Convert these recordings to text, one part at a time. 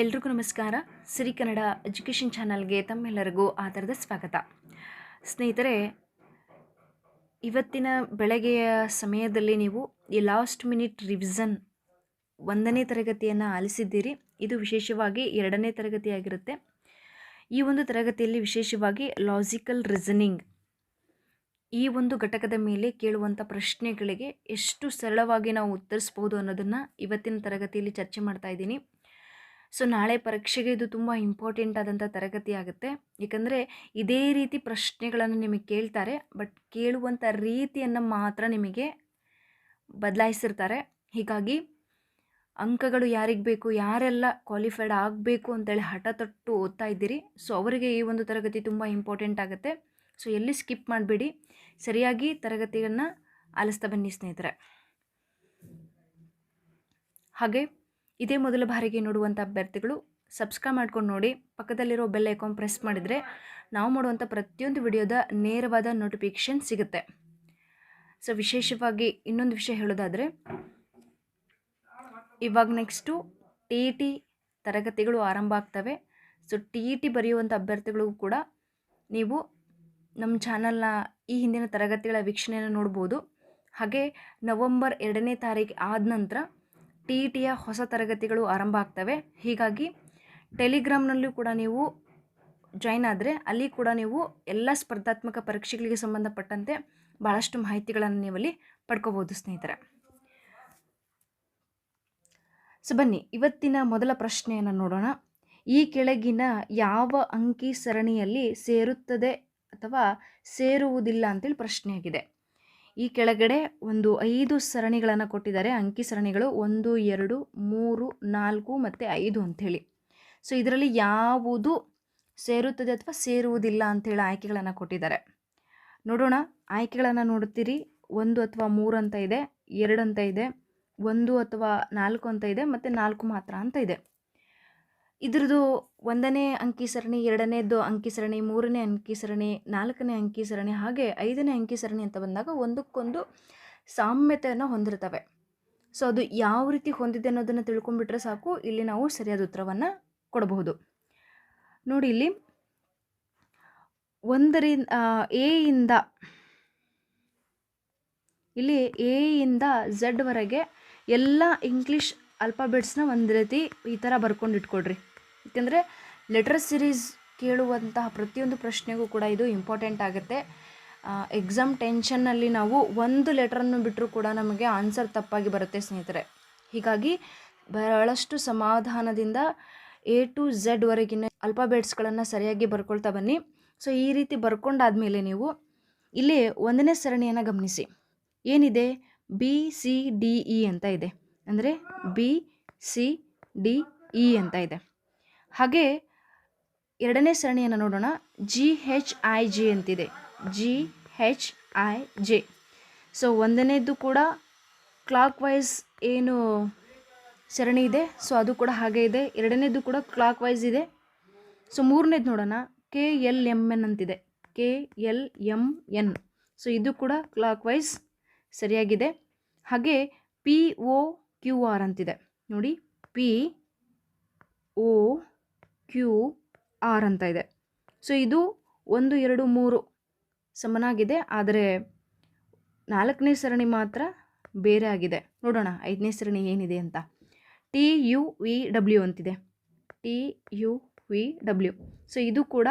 ಎಲ್ರಿಗೂ ನಮಸ್ಕಾರ. ಸಿರಿ ಕನ್ನಡ ಎಜುಕೇಷನ್ ಚಾನಲ್ಗೆ ತಮ್ಮೆಲ್ಲರಿಗೂ ಆಧಾರದ ಸ್ವಾಗತ. ಸ್ನೇಹಿತರೆ, ಇವತ್ತಿನ ಬೆಳಗ್ಗೆಯ ಸಮಯದಲ್ಲಿ ನೀವು ಈ ಲಾಸ್ಟ್ ಮಿನಿಟ್ ರಿವಿಸನ್ ಒಂದನೇ ತರಗತಿಯನ್ನು ಆಲಿಸಿದ್ದೀರಿ. ಇದು ವಿಶೇಷವಾಗಿ ಎರಡನೇ ತರಗತಿಯಾಗಿರುತ್ತೆ. ಈ ಒಂದು ತರಗತಿಯಲ್ಲಿ ವಿಶೇಷವಾಗಿ ಲಾಜಿಕಲ್ ರೀಸನಿಂಗ್, ಈ ಒಂದು ಘಟಕದ ಮೇಲೆ ಕೇಳುವಂಥ ಪ್ರಶ್ನೆಗಳಿಗೆ ಎಷ್ಟು ಸರಳವಾಗಿ ನಾವು ಉತ್ತರಿಸ್ಬೋದು ಅನ್ನೋದನ್ನು ಇವತ್ತಿನ ತರಗತಿಯಲ್ಲಿ ಚರ್ಚೆ ಮಾಡ್ತಾ ಇದ್ದೀನಿ. ಸೊ, ನಾಳೆ ಪರೀಕ್ಷೆಗೆ ಇದು ತುಂಬ ಇಂಪಾರ್ಟೆಂಟ್ ಆದಂಥ ತರಗತಿ ಆಗುತ್ತೆ. ಏಕೆಂದರೆ ಇದೇ ರೀತಿ ಪ್ರಶ್ನೆಗಳನ್ನು ನಿಮಗೆ ಕೇಳ್ತಾರೆ, ಬಟ್ ಕೇಳುವಂಥ ರೀತಿಯನ್ನು ಮಾತ್ರ ನಿಮಗೆ ಬದಲಾಯಿಸಿರ್ತಾರೆ. ಹೀಗಾಗಿ ಅಂಕಗಳು ಯಾರಿಗೆ ಬೇಕು, ಯಾರೆಲ್ಲ ಕ್ವಾಲಿಫೈಡ್ ಆಗಬೇಕು ಅಂತೇಳಿ ಹಠ ತೊಟ್ಟು ಓದ್ತಾ ಇದ್ದೀರಿ, ಸೊ, ಅವರಿಗೆ ಈ ಒಂದು ತರಗತಿ ತುಂಬ ಇಂಪಾರ್ಟೆಂಟ್ ಆಗುತ್ತೆ. ಸೊ, ಎಲ್ಲಿ ಸ್ಕಿಪ್ ಮಾಡಬೇಡಿ, ಸರಿಯಾಗಿ ತರಗತಿಯನ್ನು ಆಲಿಸ್ತಾ ಬನ್ನಿ ಸ್ನೇಹಿತರೆ. ಹಾಗೆ ಇದೇ ಮೊದಲ ಬಾರಿಗೆ ನೋಡುವಂಥ ಅಭ್ಯರ್ಥಿಗಳು ಸಬ್ಸ್ಕ್ರೈಬ್ ಮಾಡ್ಕೊಂಡು ನೋಡಿ, ಪಕ್ಕದಲ್ಲಿರೋ ಬೆಲ್ ಐಕಾನ್ ಪ್ರೆಸ್ ಮಾಡಿದರೆ ನಾವು ಮಾಡುವಂಥ ಪ್ರತಿಯೊಂದು ವಿಡಿಯೋದ ನೇರವಾದ ನೋಟಿಫಿಕೇಷನ್ ಸಿಗುತ್ತೆ. ಸೊ ವಿಶೇಷವಾಗಿ ಇನ್ನೊಂದು ವಿಷಯ ಹೇಳೋದಾದರೆ, ಇವಾಗ ನೆಕ್ಸ್ಟು ಟಿ ಟಿ ತರಗತಿಗಳು ಆರಂಭ ಆಗ್ತವೆ. ಸೊ ಟಿ ಇ ಟಿ ಬರೆಯುವಂಥ ಅಭ್ಯರ್ಥಿಗಳಿಗೂ ಕೂಡ ನೀವು ನಮ್ಮ ಚಾನಲ್ನ ಈ ಹಿಂದಿನ ತರಗತಿಗಳ ವೀಕ್ಷಣೆಯನ್ನು ನೋಡ್ಬೋದು. ಹಾಗೆ ನವಂಬರ್ ಎರಡನೇ ತಾರೀಕು ಆದ ನಂತರ ಟಿ ಇ ಟಿಯ ಹೊಸ ತರಗತಿಗಳು ಆರಂಭ ಆಗ್ತವೆ. ಹೀಗಾಗಿ ಟೆಲಿಗ್ರಾಮ್ನಲ್ಲೂ ಕೂಡ ನೀವು ಜಾಯ್ನ್ ಆದರೆ ಅಲ್ಲಿ ಕೂಡ ನೀವು ಎಲ್ಲ ಸ್ಪರ್ಧಾತ್ಮಕ ಪರೀಕ್ಷೆಗಳಿಗೆ ಸಂಬಂಧಪಟ್ಟಂತೆ ಭಾಳಷ್ಟು ಮಾಹಿತಿಗಳನ್ನು ನೀವಲ್ಲಿ ಪಡ್ಕೋಬೋದು, ಸ್ನೇಹಿತರೆ. ಸೊ, ಬನ್ನಿ, ಇವತ್ತಿನ ಮೊದಲ ಪ್ರಶ್ನೆಯನ್ನು ನೋಡೋಣ. ಈ ಕೆಳಗಿನ ಯಾವ ಅಂಕಿ ಸರಣಿಯಲ್ಲಿ ಸೇರುತ್ತದೆ ಅಥವಾ ಸೇರುವುದಿಲ್ಲ ಅಂತೇಳಿ ಪ್ರಶ್ನೆಯಾಗಿದೆ. ಈ ಕೆಳಗಡೆ ಒಂದು ಐದು ಸರಣಿಗಳನ್ನು ಕೊಟ್ಟಿದ್ದಾರೆ. ಅಂಕಿ ಸರಣಿಗಳು ಒಂದು, ಎರಡು, ಮೂರು, ನಾಲ್ಕು ಮತ್ತು ಐದು ಅಂಥೇಳಿ. ಸೊ ಇದರಲ್ಲಿ ಯಾವುದು ಸೇರುತ್ತದೆ ಅಥವಾ ಸೇರುವುದಿಲ್ಲ ಅಂಥೇಳಿ ಆಯ್ಕೆಗಳನ್ನು ಕೊಟ್ಟಿದ್ದಾರೆ. ನೋಡೋಣ. ಆಯ್ಕೆಗಳನ್ನು ನೋಡ್ತೀರಿ. ಒಂದು ಅಥವಾ ಮೂರು ಅಂತ ಇದೆ, ಎರಡು ಅಂತ ಇದೆ, ಒಂದು ಅಥವಾ ನಾಲ್ಕು ಅಂತ ಇದೆ ಮತ್ತು ನಾಲ್ಕು ಮಾತ್ರ ಅಂತ ಇದೆ. ಇದ್ರದ್ದು ಒಂದನೇ ಅಂಕಿ ಸರಣಿ ಎರಡನೇದು ಅಂಕಿ ಸರಣಿ, ಮೂರನೇ ಅಂಕಿ ಸರಣಿ, ನಾಲ್ಕನೇ ಅಂಕಿ ಸರಣಿ, ಹಾಗೆ ಐದನೇ ಅಂಕಿ ಸರಣಿ ಅಂತ ಬಂದಾಗ ಒಂದಕ್ಕೊಂದು ಸಾಮ್ಯತೆಯನ್ನು ಹೊಂದಿರ್ತವೆ. ಸೊ ಅದು ಯಾವ ರೀತಿ ಹೊಂದಿದೆ ಅನ್ನೋದನ್ನು ತಿಳ್ಕೊಂಡ್ಬಿಟ್ರೆ ಸಾಕು. ಇಲ್ಲಿ ನಾವು ಸರಿಯಾದ ಉತ್ತರವನ್ನು ಕೊಡಬಹುದು. ನೋಡಿ ಇಲ್ಲಿ, ಒಂದರಿಂದ ಎ ಇಂದ, ಇಲ್ಲಿ ಎ ಇಂದ ಝಡ್ವರೆಗೆ ಎಲ್ಲ ಇಂಗ್ಲೀಷ್ ಅಲ್ಫಾಬೆಟ್ಸ್ನ ಒಂದು ರೀತಿ ಈ ಥರ ಬರ್ಕೊಂಡು ಇಟ್ಕೊಳ್ರಿ ಯಾಕೆಂದರೆ ಲೆಟರ್ ಸಿರೀಸ್ ಕೇಳುವಂತಹ ಪ್ರತಿಯೊಂದು ಪ್ರಶ್ನೆಗೂ ಕೂಡ ಇದು ಇಂಪಾರ್ಟೆಂಟ್ ಆಗುತ್ತೆ. ಎಕ್ಸಾಮ್ ಟೆನ್ಷನ್ನಲ್ಲಿ ನಾವು ಒಂದು ಲೆಟ್ರನ್ನು ಬಿಟ್ಟರೂ ಕೂಡ ನಮಗೆ ಆನ್ಸರ್ ತಪ್ಪಾಗಿ ಬರುತ್ತೆ ಸ್ನೇಹಿತರೆ. ಹೀಗಾಗಿ ಬಹಳಷ್ಟು ಸಮಾಧಾನದಿಂದ ಎ ಟು ಝೆಡ್ವರೆಗಿನ ಅಲ್ಫಾಬೆಟ್ಸ್ಗಳನ್ನು ಸರಿಯಾಗಿ ಬರ್ಕೊಳ್ತಾ ಬನ್ನಿ. ಸೊ ಈ ರೀತಿ ಬರ್ಕೊಂಡಾದಮೇಲೆ ನೀವು ಇಲ್ಲಿ ಒಂದನೇ ಸರಣಿಯನ್ನು ಗಮನಿಸಿ. ಏನಿದೆ? ಬಿ ಸಿ ಡಿ ಇ ಅಂತ ಇದೆ. ಅಂದರೆ ಬಿ ಸಿ ಡಿ ಇ ಅಂತ ಇದೆ. ಹಾಗೆ ಎರಡನೇ ಸರಣಿಯನ್ನು ನೋಡೋಣ. ಜಿ ಹೆಚ್ ಐ ಜೆ ಅಂತಿದೆ. G H I J so ಒಂದನೇದು ಕೂಡ ಕ್ಲಾಕ್ ವೈಸ್ ಏನು ಸರಣಿ ಇದೆ. ಸೊ ಅದು ಕೂಡ ಹಾಗೆ ಇದೆ. ಎರಡನೇದು ಕೂಡ ಕ್ಲಾಕ್ ವೈಸ್ ಇದೆ. ಸೊ ಮೂರನೇದು ನೋಡೋಣ. ಕೆ ಎಲ್ ಎಂ ಎನ್ ಅಂತಿದೆ. K L M N so ಇದು ಕೂಡ ಕ್ಲಾಕ್ ವೈಸ್ ಸರಿಯಾಗಿದೆ. ಹಾಗೆ ಪಿ ಓ ಕ್ಯೂ ಆರ್ ಅಂತಿದೆ. ನೋಡಿ ಪಿ ಒ ಕ್ಯೂ ಆರ್ ಅಂತ ಇದೆ. ಸೊ ಇದು ಒಂದು, ಎರಡು, ಮೂರು ಸಮನಾಗಿದೆ, ಆದರೆ ನಾಲ್ಕನೇ ಸರಣಿ ಮಾತ್ರ ಬೇರೆ ಆಗಿದೆ. ನೋಡೋಣ, ಐದನೇ ಸರಣಿ ಏನಿದೆ ಅಂತ. ಟಿ ಯು ವಿ ಡಬ್ಲ್ಯೂ ಅಂತಿದೆ. T U V W so ಇದು ಕೂಡ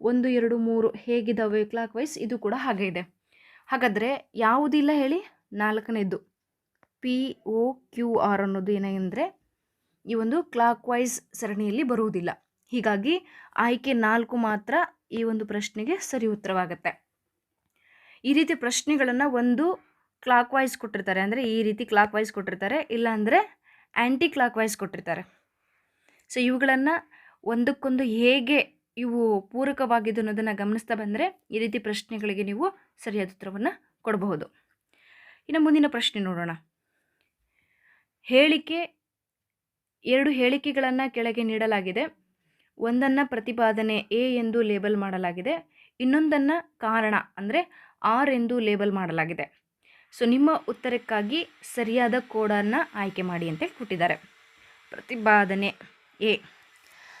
ಒಂದು, ಎರಡು, ಮೂರು ಹೇಗಿದ್ದಾವೆ ಕ್ಲಾಕ್ ವೈಸ್ ಇದು ಕೂಡ ಹಾಗೆ ಇದೆ. ಹಾಗಾದರೆ ಯಾವುದಿಲ್ಲ ಹೇಳಿ? ನಾಲ್ಕನೇದು ಪಿ ಒ ಕ್ಯೂ ಆರ್ ಅನ್ನೋದು ಏನೆಂದರೆ ಈ ಒಂದು ಕ್ಲಾಕ್ ವೈಸ್ ಸರಣಿಯಲ್ಲಿ ಬರುವುದಿಲ್ಲ. ಹೀಗಾಗಿ ಆಯ್ಕೆ ನಾಲ್ಕು ಮಾತ್ರ ಈ ಒಂದು ಪ್ರಶ್ನೆಗೆ ಸರಿ ಉತ್ತರವಾಗುತ್ತೆ. ಈ ರೀತಿ ಪ್ರಶ್ನೆಗಳನ್ನು ಒಂದು ಕ್ಲಾಕ್ ವೈಸ್ ಕೊಟ್ಟಿರ್ತಾರೆ. ಅಂದರೆ ಈ ರೀತಿ ಕ್ಲಾಕ್ ವೈಸ್ ಕೊಟ್ಟಿರ್ತಾರೆ. ಇಲ್ಲಾಂದರೆ ಆ್ಯಂಟಿ ಕ್ಲಾಕ್ ವೈಸ್ ಕೊಟ್ಟಿರ್ತಾರೆ. ಸೊ ಇವುಗಳನ್ನು ಒಂದಕ್ಕೊಂದು ಹೇಗೆ ಇವು ಪೂರಕವಾಗಿದ್ದು ಅನ್ನೋದನ್ನು ಗಮನಿಸ್ತಾ ಬಂದರೆ ಈ ರೀತಿ ಪ್ರಶ್ನೆಗಳಿಗೆ ನೀವು ಸರಿಯಾದ ಉತ್ತರವನ್ನು ಕೊಡಬಹುದು. ಇನ್ನು ಮುಂದಿನ ಪ್ರಶ್ನೆ ನೋಡೋಣ. ಹೇಳಿಕೆ, ಎರಡು ಹೇಳಿಕೆಗಳನ್ನು ಕೆಳಗೆ ನೀಡಲಾಗಿದೆ. ಒಂದನ್ನು ಪ್ರತಿಪಾದನೆ ಎ ಎಂದು ಲೇಬಲ್ ಮಾಡಲಾಗಿದೆ, ಇನ್ನೊಂದನ್ನು ಕಾರಣ ಅಂದರೆ ಆರ್ ಎಂದು ಲೇಬಲ್ ಮಾಡಲಾಗಿದೆ. ಸೊ, ನಿಮ್ಮ ಉತ್ತರಕ್ಕಾಗಿ ಸರಿಯಾದ ಕೋಡನ್ನು ಆಯ್ಕೆ ಮಾಡಿ ಅಂತ ಕೊಟ್ಟಿದ್ದಾರೆ ಪ್ರತಿಪಾದನೆ ಎ.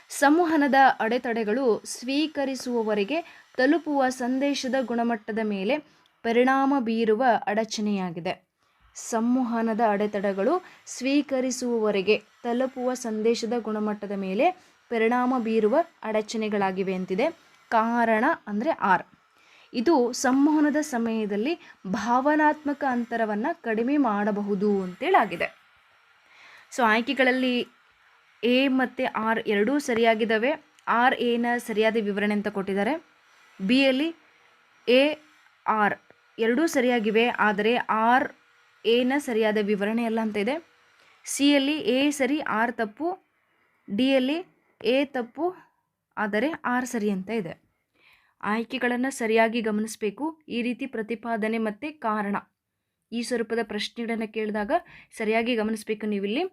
ಸಂವಹನದ ಅಡೆತಡೆಗಳು ಸ್ವೀಕರಿಸುವವರೆಗೆ ತಲುಪುವ ಸಂದೇಶದ ಗುಣಮಟ್ಟದ ಮೇಲೆ ಪರಿಣಾಮ ಬೀರುವ ಅಡಚಣೆಯಾಗಿದೆ. ಸಂವಹನದ ಅಡೆತಡೆಗಳು ಸ್ವೀಕರಿಸುವವರೆಗೆ ತಲುಪುವ ಸಂದೇಶದ ಗುಣಮಟ್ಟದ ಮೇಲೆ ಪರಿಣಾಮ ಬೀರುವ ಅಡಚಣೆಗಳಾಗಿವೆ ಅಂತಿದೆ. ಕಾರಣ ಅಂದರೆ ಆರ್. ಇದು ಸಂವಹನದ ಸಮಯದಲ್ಲಿ ಭಾವನಾತ್ಮಕ ಅಂತರವನ್ನು ಕಡಿಮೆ ಮಾಡಬಹುದು ಅಂತೇಳಾಗಿದೆ. ಸೊ, ಆಯ್ಕೆಗಳಲ್ಲಿ ಎ ಮತ್ತು ಆರ್ ಎರಡೂ ಸರಿಯಾಗಿದ್ದಾವೆ. ಆರ್ ಎನ ಸರಿಯಾದ ವಿವರಣೆ ಅಂತ ಕೊಟ್ಟಿದ್ದಾರೆ. ಬಿ ಅಲ್ಲಿ ಎ, ಆರ್ ಎರಡೂ ಸರಿಯಾಗಿವೆ, ಆದರೆ ಆರ್ ಎನ ಸರಿಯಾದ ವಿವರಣೆ ಅಲ್ಲ ಅಂತ ಇದೆ. ಸಿಯಲ್ಲಿ ಎ ಸರಿ, ಆರ್ ತಪ್ಪು. ಡಿ ಯಲ್ಲಿ ಎ ತಪ್ಪು, ಆದರೆ ಆರ್ ಸರಿ ಅಂತ ಇದೆ. ಆಯ್ಕೆಗಳನ್ನು ಸರಿಯಾಗಿ ಗಮನಿಸಬೇಕು. ಈ ರೀತಿ ಪ್ರತಿಪಾದನೆ ಮತ್ತು ಕಾರಣ. ಈ ಸ್ವರೂಪದ ಪ್ರಶ್ನೆಗಳನ್ನು ಕೇಳಿದಾಗ ಸರಿಯಾಗಿ ಗಮನಿಸಬೇಕು ನೀವಿಲ್ಲಿ.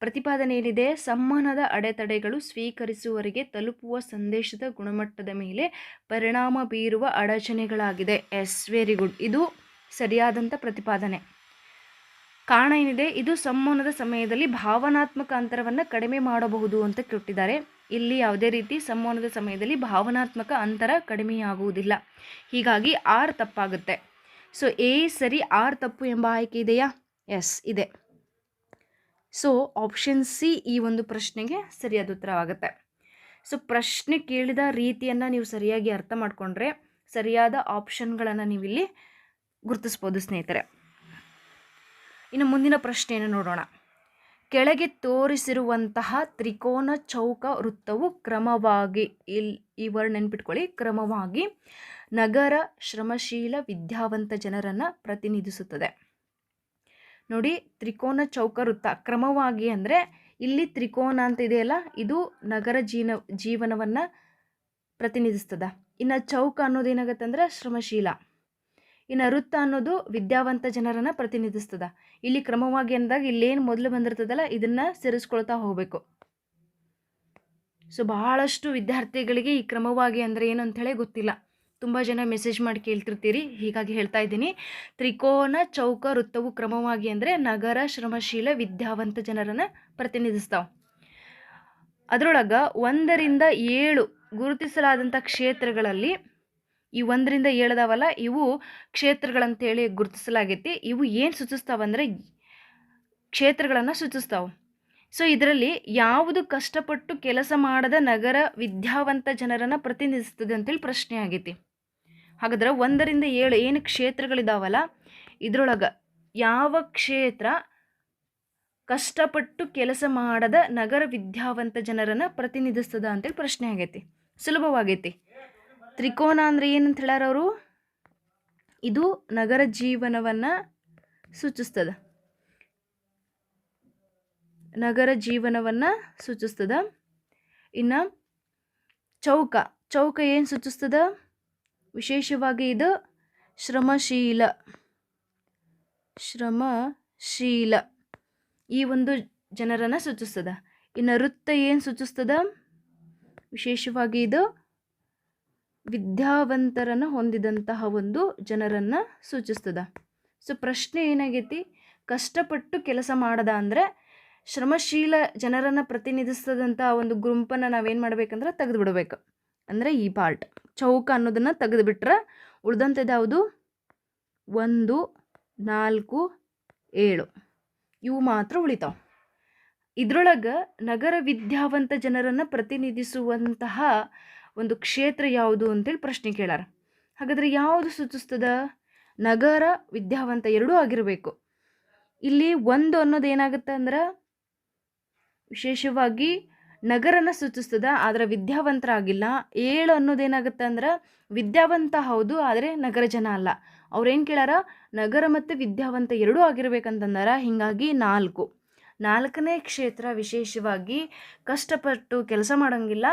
ಪ್ರತಿಪಾದನೆ ಏನಿದೆ? ಸಂವಹನದ ಅಡೆತಡೆಗಳು ಸ್ವೀಕರಿಸುವವರಿಗೆ ತಲುಪುವ ಸಂದೇಶದ ಗುಣಮಟ್ಟದ ಮೇಲೆ ಪರಿಣಾಮ ಬೀರುವ ಅಡಚಣೆಗಳಾಗಿದೆ. S, very good. ಇದು ಸರಿಯಾದಂಥ ಪ್ರತಿಪಾದನೆ. ಕಾರಣ ಏನಿದೆ? ಇದು ಸಂವಹನದ ಸಮಯದಲ್ಲಿ ಭಾವನಾತ್ಮಕ ಅಂತರವನ್ನು ಕಡಿಮೆ ಮಾಡಬಹುದು ಅಂತ ಕೊಟ್ಟಿದ್ದಾರೆ. ಇಲ್ಲಿ ಯಾವುದೇ ರೀತಿ ಸಂವಹನದ ಸಮಯದಲ್ಲಿ ಭಾವನಾತ್ಮಕ ಅಂತರ ಕಡಿಮೆಯಾಗುವುದಿಲ್ಲ. ಹೀಗಾಗಿ ಆರ್ ತಪ್ಪಾಗುತ್ತೆ. ಸೊ ಎ ಸರಿ ಆರ್ ತಪ್ಪು ಎಂಬ ಆಯ್ಕೆ ಇದೆಯಾ? ಎಸ್ ಇದೆ. ಸೊ ಆಪ್ಷನ್ ಸಿ ಈ ಒಂದು ಪ್ರಶ್ನೆಗೆ ಸರಿಯಾದ ಉತ್ತರವಾಗುತ್ತೆ. ಸೊ ಪ್ರಶ್ನೆ ಕೇಳಿದ ರೀತಿಯನ್ನು ನೀವು ಸರಿಯಾಗಿ ಅರ್ಥ ಮಾಡಿಕೊಂಡ್ರೆ ಸರಿಯಾದ ಆಪ್ಷನ್ಗಳನ್ನು ನೀವಿಲ್ಲಿ ಗುರುತಿಸ್ಬೋದು ಸ್ನೇಹಿತರೆ. ಇನ್ನು ಮುಂದಿನ ಪ್ರಶ್ನೆಯನ್ನು ನೋಡೋಣ. ಕೆಳಗೆ ತೋರಿಸಿರುವಂತಹ ತ್ರಿಕೋನ ಚೌಕ ವೃತ್ತವು ಕ್ರಮವಾಗಿ ಇಲ್ಲಿ ಈ ವರ್ಡ್ ನೆನ್ಪಿಟ್ಕೊಳ್ಳಿ, ಕ್ರಮವಾಗಿ ನಗರ ಶ್ರಮಶೀಲ ವಿದ್ಯಾವಂತ ಜನರನ್ನು ಪ್ರತಿನಿಧಿಸುತ್ತದೆ. ನೋಡಿ, ತ್ರಿಕೋನ ಚೌಕ ವೃತ್ತ ಕ್ರಮವಾಗಿ ಅಂದರೆ ಇಲ್ಲಿ ತ್ರಿಕೋನ ಅಂತ ಇದೆಯಲ್ಲ, ಇದು ನಗರ ಜೀನ, ಜೀವನವನ್ನು ಪ್ರತಿನಿಧಿಸ್ತದೆ. ಇನ್ನು ಚೌಕ ಅನ್ನೋದೇನಾಗತ್ತೆ ಅಂದ್ರೆ ಶ್ರಮಶೀಲ. ಇನ್ನು ವೃತ್ತ ಅನ್ನೋದು ವಿದ್ಯಾವಂತ ಜನರನ್ನು ಪ್ರತಿನಿಧಿಸ್ತದ. ಇಲ್ಲಿ ಕ್ರಮವಾಗಿ ಅಂದಾಗ ಇಲ್ಲೇನು ಮೊದಲು ಬಂದಿರ್ತದಲ್ಲ, ಇದನ್ನು ಸೇರಿಸ್ಕೊಳ್ತಾ ಹೋಗಬೇಕು. ಸೊ ಬಹಳಷ್ಟು ವಿದ್ಯಾರ್ಥಿಗಳಿಗೆ ಈ ಕ್ರಮವಾಗಿ ಅಂದರೆ ಏನು ಅಂಥೇಳಿ ಗೊತ್ತಿಲ್ಲ. ತುಂಬ ಜನ ಮೆಸೇಜ್ ಮಾಡಿ ಕೇಳ್ತಿರ್ತೀರಿ. ಹೀಗಾಗಿ ಹೇಳ್ತಾ ಇದ್ದೀನಿ. ತ್ರಿಕೋನ ಚೌಕ ವೃತ್ತವು ಕ್ರಮವಾಗಿ ಅಂದರೆ ನಗರ ಶ್ರಮಶೀಲ ವಿದ್ಯಾವಂತ ಜನರನ್ನು ಪ್ರತಿನಿಧಿಸ್ತಾವೆ. ಅದರೊಳಗೆ ಒಂದರಿಂದ ಏಳು ಗುರುತಿಸಲಾದಂಥ ಕ್ಷೇತ್ರಗಳಲ್ಲಿ ಈ ಒಂದರಿಂದ ಏಳದವಲ್ಲ? ಇವು ಕ್ಷೇತ್ರಗಳಂತೇಳಿ ಗುರುತಿಸಲಾಗೈತಿ. ಇವು ಏನು ಸೂಚಿಸ್ತಾವಂದರೆ ಕ್ಷೇತ್ರಗಳನ್ನು ಸೂಚಿಸ್ತಾವೆ. ಸೊ, ಇದರಲ್ಲಿ ಯಾವುದು ಕಷ್ಟಪಟ್ಟು ಕೆಲಸ ಮಾಡದ ನಗರ ವಿದ್ಯಾವಂತ ಜನರನ್ನು ಪ್ರತಿನಿಧಿಸ್ತದೆ ಅಂತೇಳಿ ಪ್ರಶ್ನೆ ಆಗೈತಿ. ಹಾಗಾದ್ರೆ ಒಂದರಿಂದ ಏಳು ಏನು ಕ್ಷೇತ್ರಗಳಿದಾವಲ್ಲ? ಇದರೊಳಗೆ ಯಾವ ಕ್ಷೇತ್ರ ಕಷ್ಟಪಟ್ಟು ಕೆಲಸ ಮಾಡದ ನಗರ ವಿದ್ಯಾವಂತ ಜನರನ್ನು ಪ್ರತಿನಿಧಿಸ್ತದ ಅಂತೇಳಿ ಪ್ರಶ್ನೆ ಆಗೈತಿ. ಸುಲಭವಾಗೈತಿ. ತ್ರಿಕೋನ ಅಂದರೆ ಏನಂತ ಹೇಳ್ಯಾರ ಅವರು? ಇದು ನಗರ ಜೀವನವನ್ನು ಸೂಚಿಸ್ತದೆ. ನಗರ ಜೀವನವನ್ನು ಸೂಚಿಸ್ತದ. ಇನ್ನು ಚೌಕ ಚೌಕ ಏನು ಸೂಚಿಸ್ತದ? ವಿಶೇಷವಾಗಿ ಇದು ಶ್ರಮಶೀಲ. ಶ್ರಮಶೀಲ ಈ ಒಂದು ಜನರನ್ನು ಸೂಚಿಸ್ತದ. ಇನ್ನು ವೃತ್ತ ಏನು ಸೂಚಿಸ್ತದ? ವಿಶೇಷವಾಗಿ ಇದು ವಿದ್ಯಾವಂತರನ್ನು ಹೊಂದಿದಂತಹ ಒಂದು ಜನರನ್ನು ಸೂಚಿಸ್ತದ. ಸೊ, ಪ್ರಶ್ನೆ ಏನಾಗೈತಿ? ಕಷ್ಟಪಟ್ಟು ಕೆಲಸ ಮಾಡದ ಅಂದರೆ ಶ್ರಮಶೀಲ ಜನರನ್ನು ಪ್ರತಿನಿಧಿಸ್ತದಂಥ ಒಂದು ಗುಂಪನ್ನು ನಾವೇನು ಮಾಡ್ಬೇಕಂದ್ರೆ ತೆಗೆದು ಬಿಡಬೇಕು ಅಂದರೆ ಈ ಪಾರ್ಟ್ ಚೌಕ ಅನ್ನೋದನ್ನು ತೆಗೆದುಬಿಟ್ರೆ ಬಿಟ್ರೆ ಯಾವುದು? ಒಂದು, ನಾಲ್ಕು, ಏಳು. ಇವು ಮಾತ್ರ ಉಳಿತಾವೆ. ಇದರೊಳಗೆ ನಗರ ವಿದ್ಯಾವಂತ ಜನರನ್ನು ಪ್ರತಿನಿಧಿಸುವಂತಹ ಒಂದು ಕ್ಷೇತ್ರ ಯಾವುದು ಅಂತೇಳಿ ಪ್ರಶ್ನೆ ಕೇಳಾರ. ಹಾಗಾದರೆ ಯಾವುದು ಸೂಚಿಸ್ತದ? ನಗರ, ವಿದ್ಯಾವಂತ ಎರಡೂ ಆಗಿರಬೇಕು. ಇಲ್ಲಿ ಒಂದು ಅನ್ನೋದು ಏನಾಗುತ್ತೆ ಅಂದ್ರೆ? ವಿಶೇಷವಾಗಿ ನಗರನ ಸೂಚಿಸ್ತದ, ಆದರೆ ವಿದ್ಯಾವಂತರಾಗಿಲ್ಲ. ಏಳು ಅನ್ನೋದೇನಾಗುತ್ತೆ ಅಂದ್ರೆ? ವಿದ್ಯಾವಂತ ಹೌದು, ಆದರೆ ನಗರ ಜನ ಅಲ್ಲ. ಅವ್ರೇನು ಕೇಳಾರ? ನಗರ ಮತ್ತು ವಿದ್ಯಾವಂತ ಎರಡೂ ಆಗಿರ್ಬೇಕಂತಂದಾರ. ಹೀಗಾಗಿ ನಾಲ್ಕು. ನಾಲ್ಕನೇ ಕ್ಷೇತ್ರ ವಿಶೇಷವಾಗಿ ಕಷ್ಟಪಟ್ಟು ಕೆಲಸ ಮಾಡೋಂಗಿಲ್ಲ,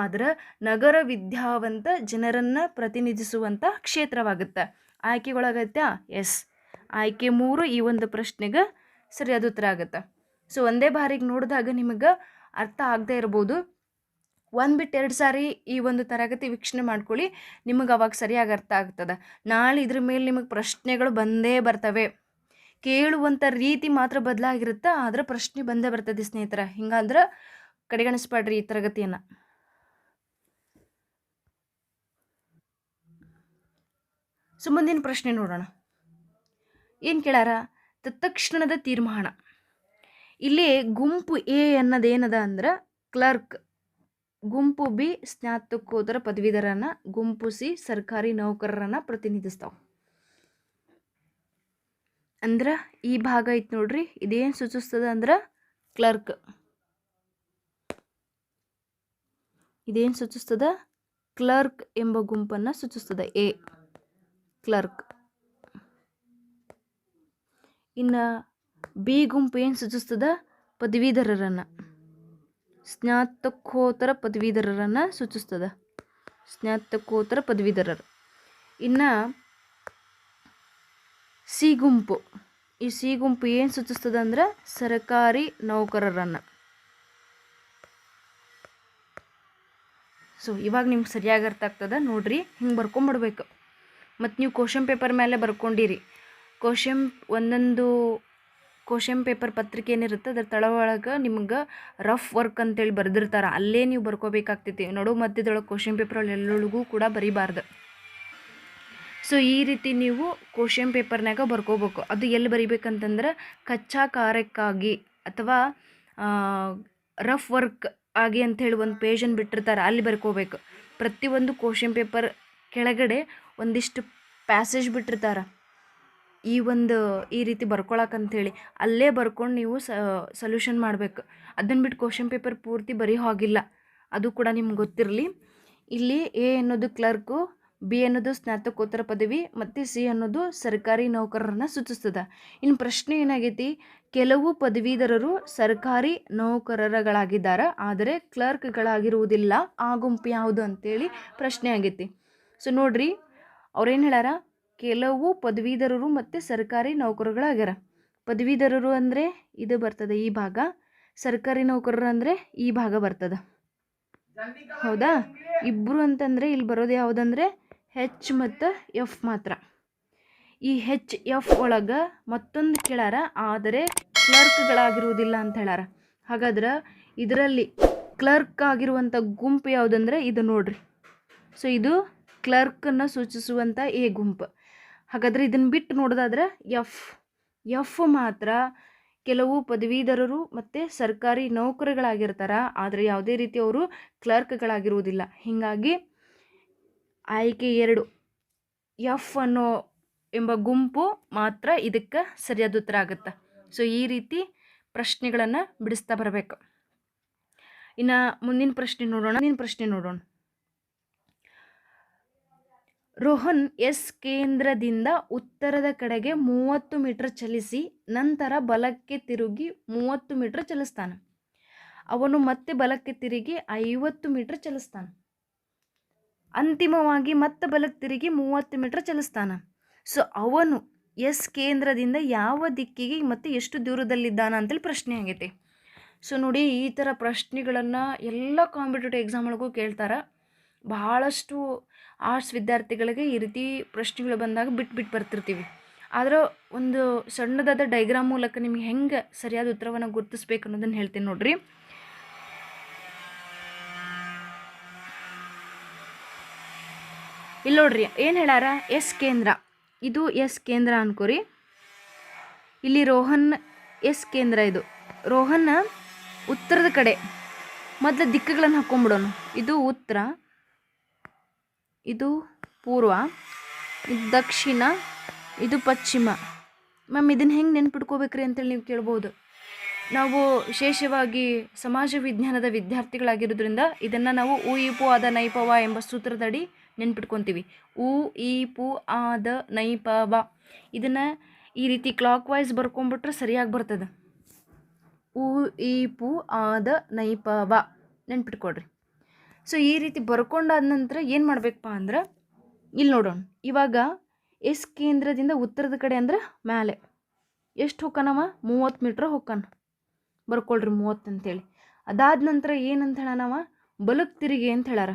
ಆದ್ರೆ ನಗರ ವಿದ್ಯಾವಂತ ಜನರನ್ನು ಪ್ರತಿನಿಧಿಸುವಂಥ ಕ್ಷೇತ್ರವಾಗುತ್ತೆ. ಆಯ್ಕೆಗೊಳಗತ್ತಾ ಎಸ್ ಆಯ್ಕೆ ಮೂರು ಈ ಒಂದು ಪ್ರಶ್ನೆಗೆ ಸರಿಯಾದ ಉತ್ತರ ಆಗುತ್ತೆ. ಸೊ ಒಂದೇ ಬಾರಿಗೆ ನೋಡಿದಾಗ ನಿಮಗೆ ಅರ್ಥ ಆಗದೆ ಇರ್ಬೋದು. ಒಂದು ಬಿಟ್ಟು ಎರಡು ಸಾರಿ ಈ ಒಂದು ತರಗತಿ ವೀಕ್ಷಣೆ ಮಾಡ್ಕೊಳ್ಳಿ, ನಿಮಗೆ ಅವಾಗ ಸರಿಯಾಗಿ ಅರ್ಥ ಆಗ್ತದೆ. ನಾಳೆ ಇದ್ರ ಮೇಲೆ ನಿಮಗೆ ಪ್ರಶ್ನೆಗಳು ಬಂದೇ ಬರ್ತವೆ. ಕೇಳುವಂಥ ರೀತಿ ಮಾತ್ರ ಬದಲಾಗಿರುತ್ತೆ? ಆದರೆ ಪ್ರಶ್ನೆ ಬಂದೇ ಬರ್ತದೆ ಸ್ನೇಹಿತರ. ಹಿಂಗಾದ್ರೆ ಕಡೆಗಣಿಸ್ಬೇಡ್ರಿ ಈ ತರಗತಿಯನ್ನು. ಸೊ ಮುಂದಿನ ಪ್ರಶ್ನೆ ನೋಡೋಣ. ಏನು ಕೇಳಾರ ತತ್ಕ್ಷಣದ ತೀರ್ಮಾನ. ಇಲ್ಲಿ ಗುಂಪು ಎ ಅನ್ನೋದೇನದ ಅಂದ್ರೆ ಕ್ಲರ್ಕ್. ಗುಂಪು ಬಿ ಸ್ನಾತಕೋತ್ತರ ಪದವೀಧರನ್ನ, ಗುಂಪು ಸಿ ಸರ್ಕಾರಿ ನೌಕರರನ್ನ ಪ್ರತಿನಿಧಿಸ್ತಾವೆ. ಅಂದ್ರೆ ಈ ಭಾಗ ಐತೆ ನೋಡ್ರಿ, ಇದೇನು ಸೂಚಿಸ್ತದ ಅಂದ್ರೆ ಕ್ಲರ್ಕ್. ಇದೇನು ಸೂಚಿಸ್ತದ? ಕ್ಲರ್ಕ್ ಎಂಬ ಗುಂಪನ್ನು ಸೂಚಿಸ್ತದ, ಎ. ಕ್ಲರ್ಕ್. ಇನ್ನು ಬಿ ಗುಂಪು ಏನು ಸೂಚಿಸ್ತದ? ಪದವೀಧರರನ್ನು. ಸ್ನಾತಕೋತ್ತರ ಪದವೀಧರರನ್ನು ಸೂಚಿಸ್ತದ. ಸ್ನಾತಕೋತ್ತರ ಪದವೀಧರರು. ಇನ್ನು ಸಿ ಗುಂಪು ಈ ಸಿ ಗುಂಪು ಏನು ಸೂಚಿಸ್ತದೆ ಅಂದ್ರೆ ಸರ್ಕಾರಿ ನೌಕರರನ್ನು. ಸೊ ಇವಾಗ ನಿಮ್ಗೆ ಸರಿಯಾಗಿ ಅರ್ಥ ಆಗ್ತದೆ? ನೋಡ್ರಿ, ಹಿಂಗೆ ಬರ್ಕೊಂಬಿಡ್ಬೇಕು. ಮತ್ತು ನೀವು ಕ್ವಶನ್ ಪೇಪರ್ ಮೇಲೆ ಬರ್ಕೊಂಡಿರಿ. ಕ್ವಶನ್ ಒಂದೊಂದು ಕ್ವಶನ್ ಪೇಪರ್ ಪತ್ರಿಕೆ ಏನಿರುತ್ತೆ, ಅದ್ರ ತಳ ಒಳಗೆ ನಿಮ್ಗೆ ರಫ್ ವರ್ಕ್ ಅಂತೇಳಿ ಬರೆದಿರ್ತಾರೆ. ಅಲ್ಲೇ ನೀವು ಬರ್ಕೋಬೇಕಾಗ್ತೈತಿ. ನಡು ಮಧ್ಯದೊಳಗೆ ಕ್ವಶನ್ ಪೇಪರ್ ಎಲ್ಲೊಳಗೂ ಕೂಡ ಬರೀಬಾರ್ದು. ಸೊ ಈ ರೀತಿ ನೀವು ಕ್ವಶನ್ ಪೇಪರ್ನಾಗ ಬರ್ಕೋಬೇಕು. ಅದು ಎಲ್ಲಿ ಬರಿಬೇಕಂತಂದ್ರೆ ಕಚ್ಚಾ ಕಾರ್ಯಕ್ಕಾಗಿ ಅಥವಾ ರಫ್ ವರ್ಕ್ ಆಗಿ ಅಂಥೇಳಿ ಒಂದು ಪೇಜನ್ನು ಬಿಟ್ಟಿರ್ತಾರೆ, ಅಲ್ಲಿ ಬರ್ಕೋಬೇಕು. ಪ್ರತಿಯೊಂದು ಕ್ವಶನ್ ಪೇಪರ್ ಕೆಳಗಡೆ ಒಂದಿಷ್ಟು ಪ್ಯಾಸೇಜ್ ಬಿಟ್ಟಿರ್ತಾರೆ. ಈ ಒಂದು, ಈ ರೀತಿ ಬರ್ಕೊಳಕ್ಕಂಥೇಳಿ ಅಲ್ಲೇ ಬರ್ಕೊಂಡು ನೀವು ಸೊಲ್ಯೂಷನ್ ಮಾಡಬೇಕು. ಅದನ್ನು ಬಿಟ್ಟು ಕ್ವಶನ್ ಪೇಪರ್ ಪೂರ್ತಿ ಬರೀ ಹೋಗಿಲ್ಲ. ಅದು ಕೂಡ ನಿಮ್ಗೆ ಗೊತ್ತಿರಲಿ. ಇಲ್ಲಿ ಎ ಅನ್ನೋದು ಕ್ಲರ್ಕು ಬಿ ಅನ್ನೋದು ಸ್ನಾತಕೋತ್ತರ ಪದವಿ ಮತ್ತು ಸಿ ಅನ್ನೋದು ಸರ್ಕಾರಿ ನೌಕರರನ್ನ ಸೂಚಿಸ್ತದೆ. ಇನ್ನು ಪ್ರಶ್ನೆ ಏನಾಗೈತಿ? ಕೆಲವು ಪದವೀಧರರು ಸರ್ಕಾರಿ ನೌಕರರುಗಳಾಗಿದ್ದಾರೆ, ಆದರೆ ಕ್ಲರ್ಕ್ಗಳಾಗಿರುವುದಿಲ್ಲ. ಆ ಗುಂಪು ಯಾವುದು ಅಂತೇಳಿ ಪ್ರಶ್ನೆ ಆಗೈತಿ. ಸೊ ನೋಡ್ರಿ, ಅವ್ರೇನು ಹೇಳ್ಯಾರ? ಕೆಲವು ಪದವೀಧರರು ಮತ್ತು ಸರ್ಕಾರಿ ನೌಕರರುಗಳಾಗ್ಯಾರ. ಪದವೀಧರರು ಅಂದರೆ ಇದು ಬರ್ತದೆ, ಈ ಭಾಗ. ಸರ್ಕಾರಿ ನೌಕರರು ಅಂದರೆ ಈ ಭಾಗ ಬರ್ತದೆ. ಹೌದಾ? ಇಬ್ಬರು ಅಂತಂದರೆ ಇಲ್ಲಿ ಬರೋದು ಯಾವುದಂದ್ರೆ ಹೆಚ್ ಮತ್ತು ಎಫ್ ಮಾತ್ರ. ಈ ಹೆಚ್ ಎಫ್ ಒಳಗೆ ಮತ್ತೊಂದು ಕೇಳಾರ, ಆದರೆ ಕ್ಲರ್ಕ್ಗಳಾಗಿರುವುದಿಲ್ಲ ಅಂತ ಹೇಳಾರ. ಹಾಗಾದ್ರೆ ಇದರಲ್ಲಿ ಕ್ಲರ್ಕ್ ಆಗಿರುವಂಥ ಗುಂಪು ಯಾವುದಂದ್ರೆ ಇದು ನೋಡ್ರಿ. ಸೊ ಇದು ಕ್ಲರ್ಕನ್ನು ಸೂಚಿಸುವಂಥ ಎ ಗುಂಪು. ಹಾಗಾದ್ರೆ ಇದನ್ನು ಬಿಟ್ಟು ನೋಡೋದಾದ್ರೆ ಎಫ್ ಎಫ್ ಮಾತ್ರ ಕೆಲವು ಪದವೀಧರರು ಮತ್ತು ಸರ್ಕಾರಿ ನೌಕರಿಗಳಾಗಿರ್ತಾರೆ, ಆದರೆ ಯಾವುದೇ ರೀತಿ ಅವರು ಕ್ಲರ್ಕ್ಗಳಾಗಿರುವುದಿಲ್ಲ. ಹೀಗಾಗಿ ಆಯ್ಕೆ ಎರಡು. ಎಫ್ ಅನ್ನೋ ಎಂಬ ಗುಂಪು ಮಾತ್ರ ಇದಕ್ಕೆ ಸರಿಯಾದ ಉತ್ತರ ಆಗುತ್ತೆ. ಸೊ ಈ ರೀತಿ ಪ್ರಶ್ನೆಗಳನ್ನು ಬಿಡಿಸ್ತಾ ಬರಬೇಕು. ಇನ್ನು ಮುಂದಿನ ಪ್ರಶ್ನೆ ನೋಡೋಣ. ಮುಂದಿನ ಪ್ರಶ್ನೆ ನೋಡೋಣ. ರೋಹನ್ ಎಸ್ ಕೇಂದ್ರದಿಂದ ಉತ್ತರದ ಕಡೆಗೆ ಮೂವತ್ತು ಮೀಟರ್ ಚಲಿಸಿ ನಂತರ ಬಲಕ್ಕೆ ತಿರುಗಿ ಮೂವತ್ತು ಮೀಟರ್ ಚಲಿಸ್ತಾನೆ. ಅವನು ಮತ್ತೆ ಬಲಕ್ಕೆ ತಿರುಗಿ ಐವತ್ತು ಮೀಟರ್ ಚಲಿಸ್ತಾನೆ. ಅಂತಿಮವಾಗಿ ಮತ್ತೆ ಬಲಕ್ಕೆ ತಿರುಗಿ ಮೂವತ್ತು ಮೀಟರ್ ಚಲಿಸ್ತಾನ. ಸೊ ಅವನು ಎಸ್ ಕೇಂದ್ರದಿಂದ ಯಾವ ದಿಕ್ಕಿಗೆ ಮತ್ತು ಎಷ್ಟು ದೂರದಲ್ಲಿದ್ದಾನ ಅಂತೇಳಿ ಪ್ರಶ್ನೆ ಆಗೈತೆ. ಸೊ ನೋಡಿ ಈ ಥರ ಪ್ರಶ್ನೆಗಳನ್ನು ಎಲ್ಲ ಕಾಂಪಿಟೇಟಿವ್ ಎಕ್ಸಾಮ್ ಒಳಗೂ ಕೇಳ್ತಾರೆ. ಭಾಳಷ್ಟು ಆರ್ಟ್ಸ್ ವಿದ್ಯಾರ್ಥಿಗಳಿಗೆ ಈ ರೀತಿ ಪ್ರಶ್ನೆಗಳು ಬಂದಾಗ ಬಿಟ್ಟು ಬಿಟ್ಟು ಬರ್ತಿರ್ತೀವಿ. ಆದ್ರೆ ಒಂದು ಸಣ್ಣದಾದ ಡೈಗ್ರಾಮ್ ಮೂಲಕ ನಿಮ್ಗೆ ಹೆಂಗೆ ಸರಿಯಾದ ಉತ್ತರವನ್ನು ಗುರುತಿಸ್ಬೇಕು ಅನ್ನೋದನ್ನು ಹೇಳ್ತೀನಿ ನೋಡ್ರಿ. ಇಲ್ಲಿ ನೋಡ್ರಿ, ಏನು ಹೇಳ್ಯಾರ? ಎಸ್ ಕೇಂದ್ರ. ಇದು ಎಸ್ ಕೇಂದ್ರ ಅನ್ಕೋರಿ. ಇಲ್ಲಿ ರೋಹನ್, ಎಸ್ ಕೇಂದ್ರ ಇದು. ರೋಹನ್ ಉತ್ತರದ ಕಡೆ. ಮೊದಲು ದಿಕ್ಕುಗಳನ್ನು ಹಾಕ್ಕೊಂಬಿಡೋನು ಇದು ಉತ್ತರ, ಇದು ಪೂರ್ವ, ಇದು ದಕ್ಷಿಣ, ಇದು ಪಶ್ಚಿಮ. ಮ್ಯಾಮ್, ಇದನ್ನು ಹೆಂಗೆ ನೆನ್ಪಿಟ್ಕೋಬೇಕ್ರಿ ಅಂತೇಳಿ ನೀವು ಕೇಳ್ಬೋದು. ನಾವು ವಿಶೇಷವಾಗಿ ಸಮಾಜ ವಿಜ್ಞಾನದ ವಿದ್ಯಾರ್ಥಿಗಳಾಗಿರೋದ್ರಿಂದ ಇದನ್ನು ನಾವು ಅದ ಆದ ನೈಪವ ಎಂಬ ಸೂತ್ರದಡಿ ನೆನ್ಪಿಟ್ಕೊತೀವಿ. ಉ, ಈ, ಪು ಆದ ಬ ಇದನ್ನು ಈ ರೀತಿ ಕ್ಲಾಕ್ ವೈಸ್ ಬರ್ಕೊಂಬಿಟ್ರೆ ಸರಿಯಾಗಿ ಬರ್ತದೆ. ಉ, ಈ, ಪು ಆದ ನೈಪವ ನೆನ್ಪಿಟ್ಕೊಡ್ರಿ ಸೊ ಈ ರೀತಿ ಬರ್ಕೊಂಡಾದ ನಂತರ ಏನು ಮಾಡಬೇಕಪ್ಪ ಅಂದ್ರೆ ಇಲ್ಲಿ ನೋಡೋಣ. ಇವಾಗ ಎಸ್ ಕೇಂದ್ರದಿಂದ ಉತ್ತರದ ಕಡೆ ಅಂದ್ರೆ ಮೇಲೆ ಎಷ್ಟು ಹೊಕ್ಕನವ ಮೂವತ್ತು ಮೀಟ್ರ್ ಹೊಕ್ಕನ ಬರ್ಕೊಳ್ರಿ ಮೂವತ್ತು ಅಂತೇಳಿ. ಅದಾದ ನಂತರ ಏನಂತ ಹೇಳನವ? ಬಲಕ್ ತಿರುಗಿ ಅಂತ ಹೇಳ್ಯಾರ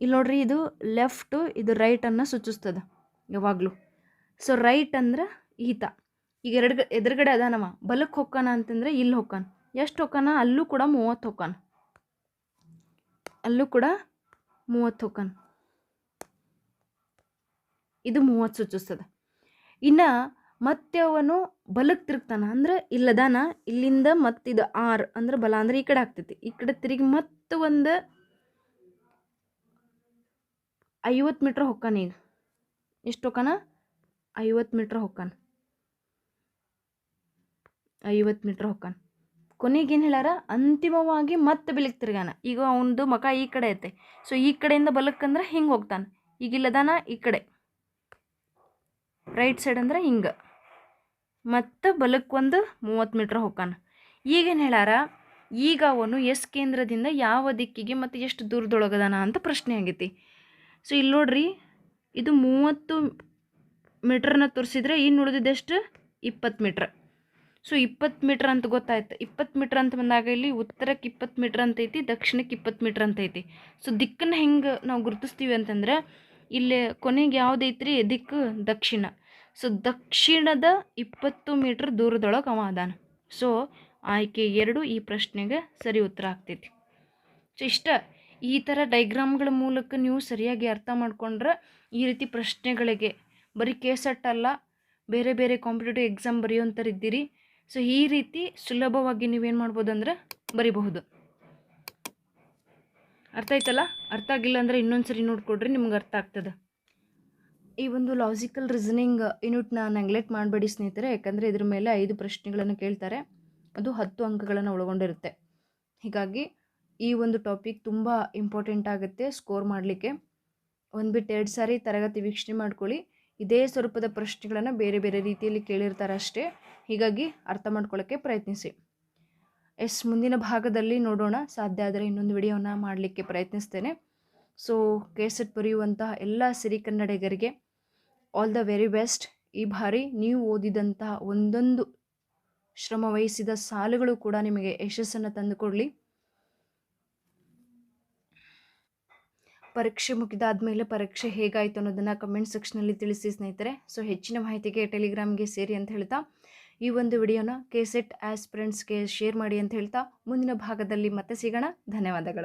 ಇಲ್ಲಿ ನೋಡ್ರಿ ಇದು ಲೆಫ್ಟು ಇದು ರೈಟನ್ನು ಸೂಚಿಸ್ತದೆ ಯಾವಾಗಲೂ. ಸೊ ರೈಟ್ ಅಂದ್ರೆ ಈತ ಈಗ ಎರಡು ಎದುರುಗಡೆ ಅದಾನವ ಬಲಕ್ಕೆ ಹೊಕ್ಕಾನ ಅಂತಂದ್ರೆ ಇಲ್ಲಿ ಹೊಕ್ಕಾನ. ಎಷ್ಟು ಹೊಕ್ಕಾನ? ಅಲ್ಲೂ ಕೂಡ ಮೂವತ್ತು ಹೊಕ್ಕಾನ. ಅಲ್ಲೂ ಕೂಡ ಮೂವತ್ತು ಹೊಕ್ಕಾನ. ಇದು ಮೂವತ್ತು ಸೂಚಿಸ್ತದೆ. ಇನ್ನು ಮತ್ತೆ ಅವನು ಬಲಕ್ಕೆ ತಿರುಗ್ತಾನ ಅಂದ್ರೆ ಇಲ್ಲದಾನ? ಇಲ್ಲಿಂದ ಮತ್ತಿದು ಆರ್ ಅಂದ್ರೆ ಬಲ, ಅಂದ್ರೆ ಈ ಕಡೆ ಆಗ್ತೈತಿ. ಈ ಕಡೆ ತಿರುಗಿ ಮತ್ತೆ ಒಂದು ಐವತ್ತು ಮೀಟ್ರ್ ಹೊಕ್ಕಾನ ಈಗ. ಎಷ್ಟು ಹೊಕ್ಕಾನ? ಐವತ್ತು ಮೀಟ್ರ್ ಹೊಕ್ಕಾನ. ಐವತ್ತು ಮೀಟ್ರ್ ಹೊಕ್ಕಾನ. ಕೊನೆಗೇನು ಹೇಳ್ಯಾರ? ಅಂತಿಮವಾಗಿ ಮತ್ತೆ ಬಿಲಿಗೆ ತಿರ್ಗಾನ ಈಗ ಅವನದು ಮಕ ಈ ಕಡೆ ಐತೆ. ಸೊ ಈ ಕಡೆಯಿಂದ ಬಲಕ್ಕಂದ್ರೆ ಹಿಂಗೆ ಹೋಗ್ತಾನೆ. ಈಗ ಇಲ್ಲದಾನ ಈ ಕಡೆ. ರೈಟ್ ಸೈಡ್ ಅಂದ್ರೆ ಹಿಂಗೆ. ಮತ್ತು ಬಲಕ್ಕೆ ಒಂದು ಮೂವತ್ತು ಮೀಟ್ರ್ ಹೊಕ್ಕಾನ. ಈಗೇನು ಹೇಳ್ಯಾರ? ಈಗ ಅವನು ಎಸ್ ಕೇಂದ್ರದಿಂದ ಯಾವ ದಿಕ್ಕಿಗೆ ಮತ್ತು ಎಷ್ಟು ದೂರದೊಳಗದಾನ ಅಂತ ಪ್ರಶ್ನೆ ಆಗೈತಿ. ಸೊ ಇಲ್ಲಿ ನೋಡ್ರಿ, ಇದು ಮೂವತ್ತು ಮೀಟ್ರನ್ನ ತೋರಿಸಿದ್ರೆ ಇನ್ನು ಉಳಿದಿದ್ದೆಷ್ಟು ಇಪ್ಪತ್ತು ಮೀಟ್ರ್ ಸೊ ಇಪ್ಪತ್ತು ಮೀಟ್ರ್ ಅಂತ ಗೊತ್ತಾಯ್ತು. ಇಪ್ಪತ್ತು ಮೀಟ್ರ್ ಅಂತ ಬಂದಾಗ ಇಲ್ಲಿ ಉತ್ತರಕ್ಕೆ ಇಪ್ಪತ್ತು ಮೀಟ್ರ್ ಅಂತ ಐತಿ, ದಕ್ಷಿಣಕ್ಕೆ ಇಪ್ಪತ್ತು ಮೀಟ್ರ್ ಅಂತ ಐತಿ. ಸೊ ದಿಕ್ಕನ್ನು ಹೆಂಗೆ ನಾವು ಗುರುತಿಸ್ತೀವಿ ಅಂತಂದ್ರೆ, ಇಲ್ಲಿ ಕೊನೆಗೆ ಯಾವುದೈತ್ರಿ ದಿಕ್ಕು ದಕ್ಷಿಣ. ಸೊ ದಕ್ಷಿಣದ ಇಪ್ಪತ್ತು ಮೀಟ್ರ್ ದೂರದೊಳಗೆ ಅವ ಅದಾನ. ಸೊ ಆಯ್ಕೆ ಎರಡು ಈ ಪ್ರಶ್ನೆಗೆ ಸರಿ ಉತ್ತರ ಆಗ್ತೈತಿ. ಸೊ ಇಷ್ಟ? ಈ ಥರ ಡೈಗ್ರಾಮ್ಗಳ ಮೂಲಕ ನೀವು ಸರಿಯಾಗಿ ಅರ್ಥ ಮಾಡ್ಕೊಂಡ್ರೆ ಈ ರೀತಿ ಪ್ರಶ್ನೆಗಳಿಗೆ, ಬರೀ ಕೇಸೆಟ್ ಅಲ್ಲ, ಬೇರೆ ಬೇರೆ ಕಾಂಪಿಟೇಟಿವ್ ಎಕ್ಸಾಮ್ ಬರೆಯುವಂಥರಿದ್ದೀರಿ ಸೊ ಈ ರೀತಿ ಸುಲಭವಾಗಿ ನೀವೇನು ಮಾಡ್ಬೋದು ಅಂದ್ರೆ ಬರಿಬಹುದು. ಅರ್ಥ ಆಯ್ತಲ್ಲ? ಅರ್ಥ ಆಗಿಲ್ಲ ಅಂದರೆ ಇನ್ನೊಂದು ಸರಿ ನೋಡಿಕೊಡ್ರಿ, ನಿಮ್ಗೆ ಅರ್ಥ ಆಗ್ತದೆ. ಈ ಒಂದು ಲಾಜಿಕಲ್ ರೀಸನಿಂಗ್ ಯೂನಿಟ್ನ ನೆಗ್ಲೆಕ್ಟ್ ಮಾಡಬೇಡಿ ಸ್ನೇಹಿತರೆ, ಯಾಕಂದರೆ ಇದ್ರ ಮೇಲೆ ಐದು ಪ್ರಶ್ನೆಗಳನ್ನು ಕೇಳ್ತಾರೆ. ಅದು ಹತ್ತು ಅಂಕಗಳನ್ನು ಒಳಗೊಂಡಿರುತ್ತೆ. ಹೀಗಾಗಿ ಈ ಒಂದು ಟಾಪಿಕ್ ತುಂಬ ಇಂಪಾರ್ಟೆಂಟ್ ಆಗುತ್ತೆ ಸ್ಕೋರ್ ಮಾಡಲಿಕ್ಕೆ. ಒಂದು ಬಿಟ್ಟು ಎರಡು ಸಾರಿ ತರಗತಿ ವೀಕ್ಷಣೆ ಮಾಡ್ಕೊಳ್ಳಿ. ಇದೇ ಸ್ವರೂಪದ ಪ್ರಶ್ನೆಗಳನ್ನು ಬೇರೆ ಬೇರೆ ರೀತಿಯಲ್ಲಿ ಕೇಳಿರ್ತಾರೆ ಅಷ್ಟೇ ಹೀಗಾಗಿ ಅರ್ಥ ಮಾಡ್ಕೊಳ್ಳೋಕ್ಕೆ ಪ್ರಯತ್ನಿಸಿ. ಎಸ್, ಮುಂದಿನ ಭಾಗದಲ್ಲಿ ನೋಡೋಣ. ಸಾಧ್ಯ ಆದರೆ ಇನ್ನೊಂದು ವಿಡಿಯೋನ ಮಾಡಲಿಕ್ಕೆ ಪ್ರಯತ್ನಿಸ್ತೇನೆ. ಸೊ ಕೇಸಟ್ ಬರೆಯುವಂತಹ ಎಲ್ಲ ಸಿರಿ ಕನ್ನಡಿಗರಿಗೆ ಆಲ್ ದ ವೆರಿ ಬೆಸ್ಟ್ ಈ ಬಾರಿ ನೀವು ಓದಿದಂತಹ ಒಂದೊಂದು ಶ್ರಮ ವಹಿಸಿದ ಸಾಲುಗಳು ಕೂಡ ನಿಮಗೆ ಯಶಸ್ಸನ್ನು ತಂದುಕೊಡಲಿ. ಪರೀಕ್ಷೆ ಮುಗಿದಾದ ಮೇಲೆ ಪರೀಕ್ಷೆ ಹೇಗಾಯಿತು ಅನ್ನೋದನ್ನು ಕಮೆಂಟ್ ಸೆಕ್ಷನಲ್ಲಿ ತಿಳಿಸಿ ಸ್ನೇಹಿತರೆ. ಸೊ ಹೆಚ್ಚಿನ ಮಾಹಿತಿಗೆ ಟೆಲಿಗ್ರಾಮ್ಗೆ ಸೇರಿ ಅಂತ ಹೇಳ್ತಾ, ಈ ಒಂದು ವಿಡಿಯೋನ ಕೆಸೆಟ್ ಆಸ್ಪಿರೆಂಟ್ಸ್ಗೆ ಶೇರ್ ಮಾಡಿ ಅಂತ ಹೇಳ್ತಾ, ಮುಂದಿನ ಭಾಗದಲ್ಲಿ ಮತ್ತೆ ಸಿಗೋಣ. ಧನ್ಯವಾದಗಳು.